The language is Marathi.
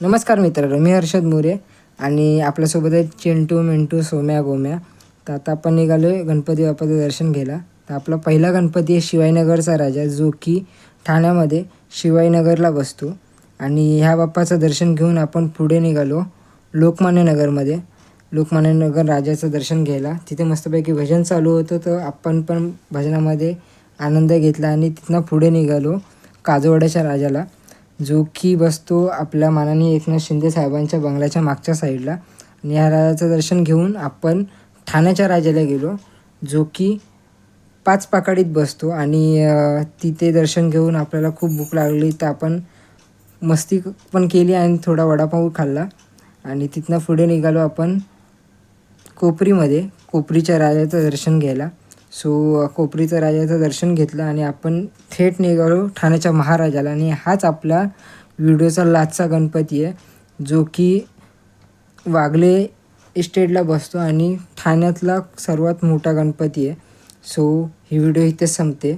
नमस्कार मित्रांनो मी हर्षद मोरे आणि आपल्यासोबत आहे चिंटू मिंटू सोम्या गोम्या. तर आता आपण निघालो आहे गणपती बाप्पाचं दर्शन घ्यायला. तर आपला पहिला गणपती आहे शिवाईनगरचा राजा जो की ठाण्यामध्ये शिवाईनगरला बसतो. आणि ह्या बाप्पाचं दर्शन घेऊन आपण पुढे निघालो लोकमान्य नगरमध्ये. लोकमान्य नगर राजाचं दर्शन घ्यायला. तिथे मस्तपैकी भजन चालू होतं तर आपण पण भजनामध्ये आनंद घेतला आणि तिथनं पुढे निघालो काजवड्याच्या राजाला. जो की बसतो आपल्या मानाने एकनाथ शिंदे साहेबांच्या बंगल्याच्या मागच्या साईडला. आणि ह्या राजाचं दर्शन घेऊन आपण ठाण्याच्या राजाला गेलो. जो की पाच पाकाडीत बसतो आणि तिथे दर्शन घेऊन आपल्याला खूप भूक लागली तर आपण मस्ती पण केली आणि थोडा वडापाव खाल्ला. आणि तिथनं पुढे निघालो आपण कोपरीमध्ये कोपरीच्या राजाचं दर्शन घ्यायला. सो कोपरीचं राजाचं दर्शन घेतलं आणि आपण थेट निघालो ठाण्याच्या महाराजाला. आणि हाच आपला व्हिडिओचा लाचचा गणपती आहे जो की वागले इस्टेटला बसतो आणि ठाण्यातला सर्वात मोठा गणपती आहे. सो ही व्हिडिओ इथेच संपते.